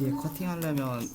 뒤에 커팅하려면